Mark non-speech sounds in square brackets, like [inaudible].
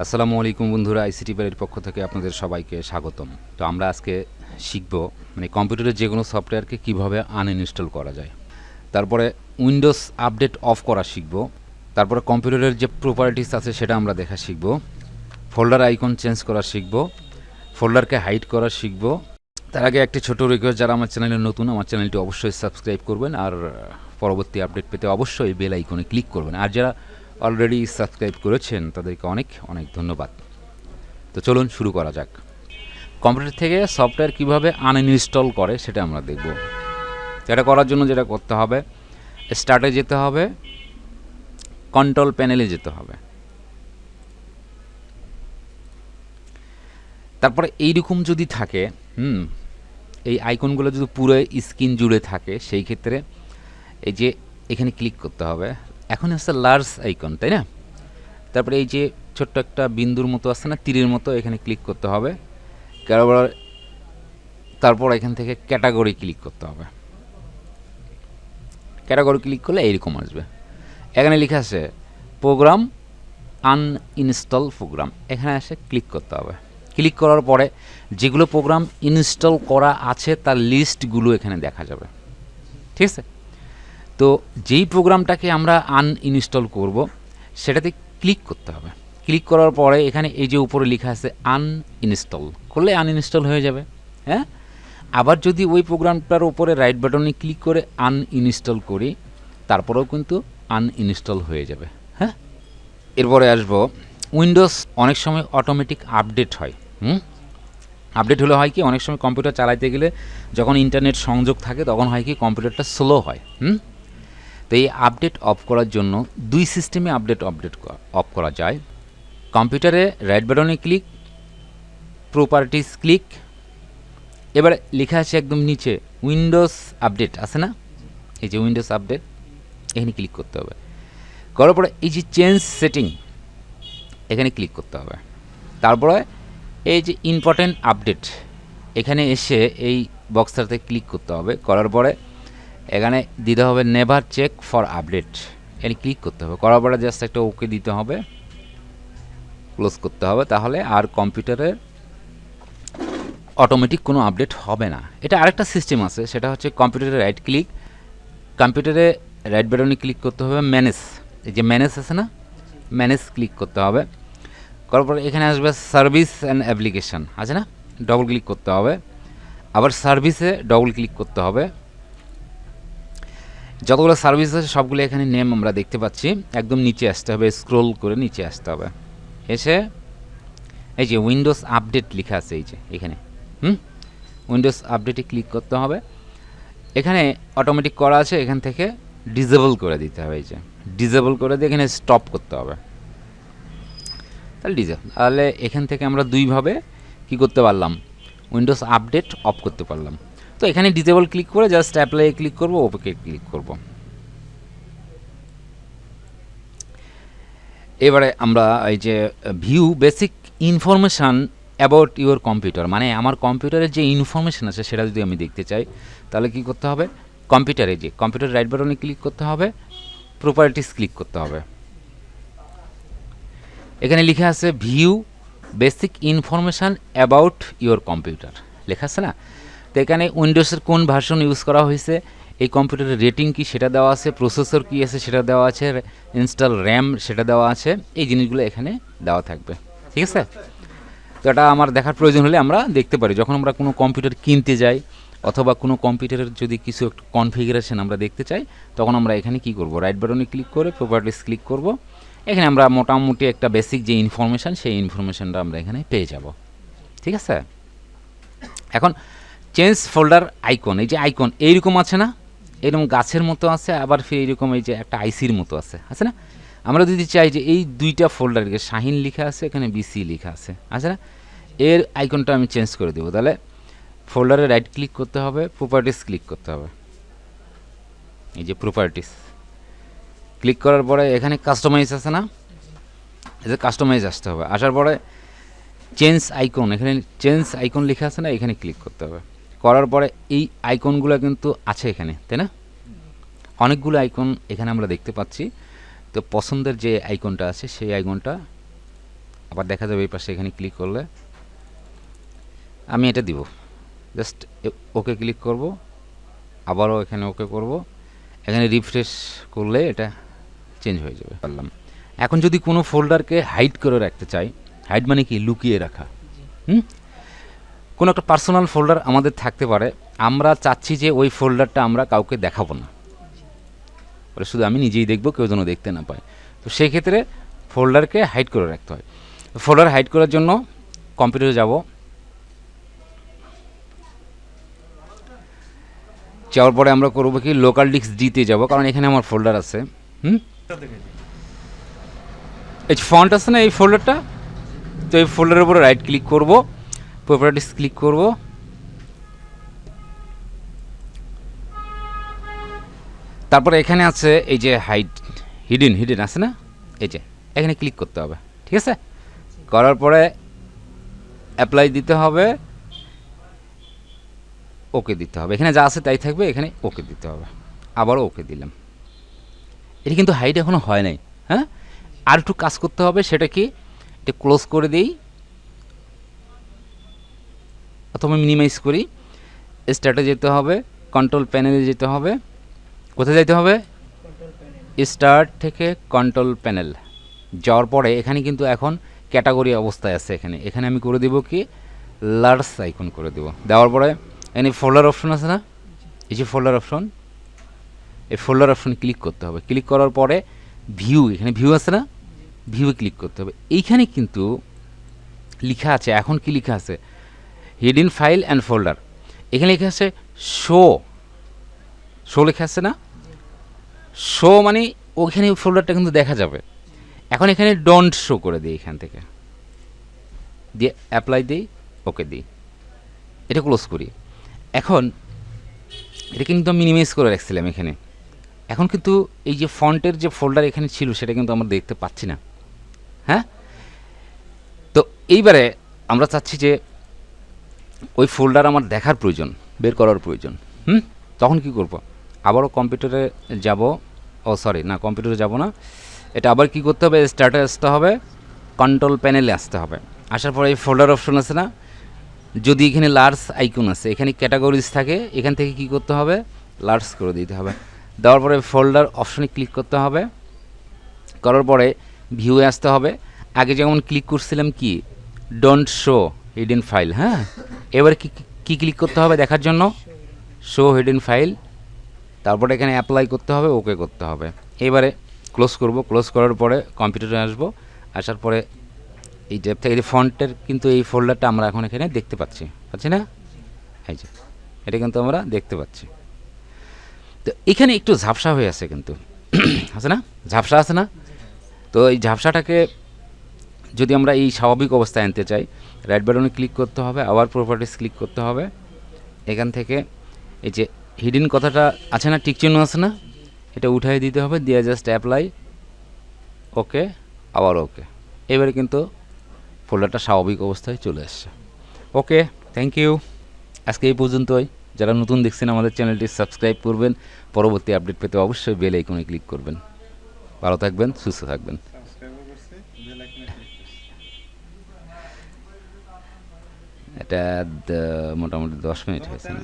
আসসালামু আলাইকুম বন্ধুরা আইসিটি বাড়ির পক্ষ থেকে আপনাদের সবাইকে স্বাগতম। তো আমরা আজকে শিখব মানে কম্পিউটারের যে কোনো সফটওয়্যারকে কীভাবে আনইনস্টল করা যায়। তারপরে উইন্ডোজ আপডেট অফ করা শিখব। তারপরে কম্পিউটারের যে প্রপার্টিস আছে সেটা আমরা দেখা শিখব। ফোল্ডার আইকন চেঞ্জ করা শিখব। ফোল্ডারকে হাইড করা শিখব। তার আগে একটি ছোট রিকোয়েস্ট যারা আমার চ্যানেলে নতুন, আমার চ্যানেলটি অবশ্যই সাবস্ক্রাইব করবেন আর পরবর্তী আপডেট পেতে অবশ্যই বেল আইকনে ক্লিক করবেন। আর যারা অলরেডি সাবস্ক্রাইব করেছেন, তাদেরকে অনেক অনেক ধন্যবাদ। তো চলুন শুরু করা যাক। কম্পিউটার থেকে সফটওয়্যার কীভাবে আনইনস্টল করে সেটা আমরা দেখব। এটা করার জন্য যেটা করতে হবে, স্টার্টে যেতে হবে, কন্ট্রোল প্যানেলে যেতে হবে। তারপরে এইরকম যদি থাকে, হুম, এই আইকনগুলো যদি পুরো স্ক্রিন জুড়ে থাকে, সেই ক্ষেত্রে এই যে এখানে ক্লিক করতে হবে এখন হচ্ছে লার্জ আইকন তাই না? তারপরে এই যে ছোট্ট একটা বিন্দুর মতো আছে না, তীরের মতো, এখানে ক্লিক করতে হবে। তারপর তারপর এখান থেকে ক্যাটাগরি ক্লিক করতে হবে। ক্যাটাগরি ক্লিক করলে এইরকম আসবে। এখানে লেখা আছে প্রোগ্রাম আনইনস্টল প্রোগ্রাম এখানে এসে ক্লিক করতে হবে। ক্লিক করার পরে যেগুলো প্রোগ্রাম ইনস্টল করা আছে, তার লিস্টগুলো এখানে দেখা যাবে। ঠিক আছে? তো যেই প্রোগ্রামটাকে আমরা আনইনস্টল করব, সেটাতে ক্লিক করতে হবে। ক্লিক করার পরে এখানে এই যে উপরে লেখা আছে আনইনস্টল করলে আনইনস্টল হয়ে যাবে হ্যাঁ? আবার যদি ওই প্রোগ্রামটার উপরে রাইট বাটনে ক্লিক করে আনইনস্টল করি, তারপরেও কিন্তু আনইনস্টল হয়ে যাবে হ্যাঁ? এরপরে আসব, উইন্ডোজ অনেক সময় অটোমেটিক আপডেট হয়, হুম? আপডেট হলে হয় কি, অনেক সময় কম্পিউটার চালাইতে গেলে যখন ইন্টারনেট সংযোগ থাকে, তখন হয় কি কম্পিউটারটা স্লো হয়, হুম? তো এই আপডেট অফ করার জন্য দুই সিস্টেমে আপডেট আপডেট অফ করা যায়। কম্পিউটারে রাইট বাটনে ক্লিক, প্রপার্টিস ক্লিক। এবার লেখা আছে একদম নিচে, উইন্ডোজ আপডেট, আছে না? এই যে উইন্ডোজ আপডেট, এখানে ক্লিক করতে হবে। করার পরে এই যে চেঞ্জ সেটিং, এখানে ক্লিক করতে হবে। তারপরে এই যে ইম্পর্টেন্ট আপডেট, এখানে এসে এই বক্সটাতে ক্লিক করতে হবে। করার পরে এখানে দিতে হবে নেভার চেক ফর আপডেট এখানে ক্লিক করতে হবে। করার পরে জাস্ট একটা ওকে দিতে হবে। ক্লোজ করতে হবে। তাহলে আর কম্পিউটারের অটোমেটিক কোনো আপডেট হবে না। এটা আরেকটা সিস্টেম আছে। সেটা হচ্ছে কম্পিউটারে রাইট ক্লিক কম্পিউটারে রাইট বাটনে ক্লিক করতে হবে ম্যানেজ এই যে ম্যানেজ আছে না? ম্যানেজ ক্লিক করতে হবে। করার পরে এখানে আসবে সার্ভিস অ্যান্ড অ্যাপ্লিকেশান আছে না? ডবল ক্লিক করতে হবে। আবার সার্ভিসে ডবল ক্লিক করতে হবে। যতগুলো সার্ভিস আছে, সবগুলো এখানে নেম আমরা দেখতে পাচ্ছি। একদম নিচে আসতে হবে স্ক্রোল করে নিচে আসতে হবে। এসে, এই যে উইন্ডোজ আপডেট লেখা আছে, এই যে এখানে। হুম? উইন্ডোজ আপডেটে ক্লিক করতে হবে। এখানে অটোমেটিক করা আছে, এখান থেকে ডিজেবল করে দিতে হবে, এই যে। ডিজেবল করে দিয়ে এখানে স্টপ করতে হবে। তাহলে ডিজেবল তাহলে এখান থেকে আমরা দুইভাবে কি করতে পারলাম? উইন্ডোজ আপডেট অফ করতে পারলাম। তো এখানে ডিজেবল ক্লিক করে জাস্ট অ্যাপ্লাই ক্লিক করব ওপেকে ক্লিক করব। এবারে আমরা এই যে view basic information about your computer মানে আমার কম্পিউটারের যে ইনফরমেশান আছে সেটা যদি আমি দেখতে চাই, তাহলে কি করতে হবে? কম্পিউটারে যে কম্পিউটার রাইট বাটনে ক্লিক করতে হবে প্রপার্টিস ক্লিক করতে হবে। এখানে লেখা আছে view basic information about your computer লেখা আছে না? তো এখানে উইন্ডোজের কোন ভার্সন ইউজ করা হয়েছে? এই কম্পিউটারের রেটিং কি সেটা দেওয়া আছে? প্রসেসর কি আছে সেটা দেওয়া আছে? ইনস্টল র্যাম সেটা দেওয়া আছে? এই জিনিসগুলো এখানে দেওয়া থাকবে। ঠিক আছে? তো এটা আমার দেখার প্রয়োজন হলে আমরা দেখতে পারি। যখন আমরা কোনো কম্পিউটার কিনতে যাই অথবা কোনো কম্পিউটারের যদি কিছু একটু কনফিগারেশন আমরা দেখতে চাই, তখন আমরা এখানে কি করব? রাইট বাটনে ক্লিক করে প্রপার্টিস ক্লিক করব। এখানে আমরা মোটামুটি একটা বেসিক যে ইনফরমেশান সেই ইনফরমেশানটা আমরা এখানে পেয়ে যাব। ঠিক আছে? এখন চেঞ্জ ফোল্ডার আইকন, এই যে আইকন, এইরকম আছে না? এরকম গাছের মতো আছে, আবার ফির এইরকম এই যে একটা আইসির মতো আছে আছে না? আমরা যদি চাই যে এই দুইটা ফোল্ডারকে, শাহিন লেখা আছে, এখানে বিসি লেখা আছে আছে না? এর আইকনটা আমি চেঞ্জ করে দেবো, তাহলে ফোল্ডারে রাইট ক্লিক করতে হবে প্রপার্টিস ক্লিক করতে হবে। এই যে প্রপার্টিস ক্লিক করার পরে এখানে কাস্টমাইজ আছে না? যে কাস্টমাইজ আসতে হবে, আসার পরে চেঞ্জ আইকন এখানে চেঞ্জ আইকন লেখা আছে না, এখানে ক্লিক করতে হবে। করার পরে এই আইকনগুলো কিন্তু আছে এখানে তাই না? অনেকগুলো আইকন এখানে আমরা দেখতে পাচ্ছি। তো পছন্দের যে আইকনটা আছে সেই আইকনটা আবার দেখা যাবে এই পাশে এখানে ক্লিক করলে। আমি এটা দিব। জাস্ট ওকে ক্লিক করব। আবারও এখানে ওকে করব। এখানে রিফ্রেশ করলে এটা চেঞ্জ হয়ে যাবে। পারলাম। এখন যদি কোনো ফোল্ডারকে হাইড করে রাখতে চাই হাইড মানে কি? লুকিয়ে রাখা। হুম? কোনো একটা পার্সোনাল ফোল্ডার আমাদের থাকতে পারে। আমরা চাচ্ছি যে ওই ফোল্ডারটা আমরা কাউকে দেখাবো না। ওটা শুধু আমি নিজেই দেখব, কেউ যেন দেখতে না পায়। তো সেই ক্ষেত্রে ফোল্ডারকে হাইড করে রাখতে হয়। ফোল্ডার হাইড করার জন্য কম্পিউটারে যাব। যাওয়ার পরে আমরা করব কি লোকাল ডিস্ক ডিতে যাব, কারণ এখানে আমার ফোল্ডার আছে। হুম? এই ফন্ট আছে না এই ফোল্ডারটা তো এই ফোল্ডারের উপরে রাইট ক্লিক করব। প্রপার্টিস ক্লিক করব। তারপরে এখানে আছে এই যে হাইট হিডেন হিডেন আছে না? এই যে, এখানে ক্লিক করতে হবে, ঠিক আছে? করার পরে অ্যাপ্লাই দিতে হবে ওকে দিতে হবে। এখানে যা আছে তাই থাকবে, এখানে ওকে দিতে হবে। আবারও ওকে দিলাম। এটা কিন্তু হাইট এখনও হয় নাই হ্যাঁ? আর একটু কাজ করতে হবে, সেটা কি? এটা ক্লোজ করে দিই। অথবা মিনিমাইজ করি স্টার্টে যেতে হবে কন্ট্রোল প্যানেলে যেতে হবে, কোথায় যেতে হবে? স্টার্ট থেকে কন্ট্রোল প্যানেল যাওয়ার পরে এখানে কিন্তু এখন ক্যাটাগরি অবস্থায় আছে এখানে। এখানে আমি করে দেবো কি? লার্জ আইকন করে দেবো। দেওয়ার পরে এখানে ফোল্ডার অপশন আছে না? এই যে ফোল্ডার অপশন এই ফোল্ডার অপশনে ক্লিক করতে হবে। ক্লিক করার পরে ভিউ এখানে ভিউ আছে না? ভিউয়ে ক্লিক করতে হবে। এইখানে কিন্তু লেখা আছে, এখন কি লেখা আছে? হিডেন ফাইল অ্যান্ড ফোল্ডার এখানে লেখা আছে শো শো লেখা আছে না? শো মানে ওখানে ফোল্ডারটা কিন্তু দেখা যাবে। এখন এখানে ডোন্ট শো করে দিই এখান থেকে। দিয়ে অ্যাপ্লাই দিই ওকে দিই। এটা ক্লোজ করি। এখন এটা কিন্তু মিনিমাইজ করে রাখছিলাম এখানে। এখন কিন্তু এই যে ফন্টের যে ফোল্ডার এখানে ছিল সেটা কিন্তু আমরা দেখতে পাচ্ছি না। হ্যাঁ? তো এইবারে আমরা চাচ্ছি যে ওই ফোল্ডার আমার দেখার প্রয়োজন, বের করার প্রয়োজন, হুম? তখন কি করব? আবারও কম্পিউটারে যাব, ও সরি না কম্পিউটারে যাব না। এটা আবার কি করতে হবে? স্টার্টে আসতে হবে কন্ট্রোল প্যানেলে আসতে হবে। আসার পরে এই ফোল্ডার অপশন আছে না? যদি এখানে লার্জ আইকন আছে, এখানে ক্যাটাগরিজ থাকে, এখান থেকে কি করতে হবে? লার্জ করে দিতে হবে। দেওয়ার পরে ফোল্ডার অপশনে ক্লিক করতে হবে। করার পরে ভিউয়ে আসতে হবে। আগে যেমন ক্লিক করছিলাম কি? ডোন্ট শো হিডেন ফাইল হ্যাঁ? এবার কি কি ক্লিক করতে হবে দেখার জন্য? শো হিডেন ফাইল তারপরে এখানে অ্যাপ্লাই করতে হবে ওকে করতে হবে। এবারে ক্লোজ করব। ক্লোজ করার পরে কম্পিউটারে আসব। আসার পরে এই ট্যাব থেকে যে ফন্টের কিন্তু এই ফোল্ডারটা আমরা এখন এখানে দেখতে পাচ্ছি। পাচ্ছি না? এই যে, এটা কিন্তু আমরা দেখতে পাচ্ছি। তো এখানে একটু ঝাপসা হয়ে আছে কিন্তু। [clears throat] আছে না? ঝাপসা আছে না? তো এই ঝাপসাটাকে যদি আমরা এই স্বাভাবিক অবস্থায় আনতে চাই রাইট বাটনে ক্লিক করতে হবে, আবার প্রপার্টিস ক্লিক করতে হবে। এখান থেকে এই যে হিডেন কথাটা আছে না চিহ্ন আছে না, এটা উঠাই দিতে হবে, দিয়ে জাস্ট অ্যাপ্লাই ওকে আবার ওকে এবারে কিন্তু ফোল্ডারটা স্বাভাবিক অবস্থায় চলে আসছে। ওকে থ্যাংক ইউ আজকে এই পর্যন্তই। যারা নতুন দেখছেন আমাদের চ্যানেলটি সাবস্ক্রাইব করবেন। পরবর্তী আপডেট পেতে অবশ্যই বেল আইকনে ক্লিক করবেন। ভালো থাকবেন, সুস্থ থাকবেন সাবস্ক্রাইবও করছি বেল আইকনে ক্লিক করছি এটা মোটামুটি দশ মিনিট হয়েছে না।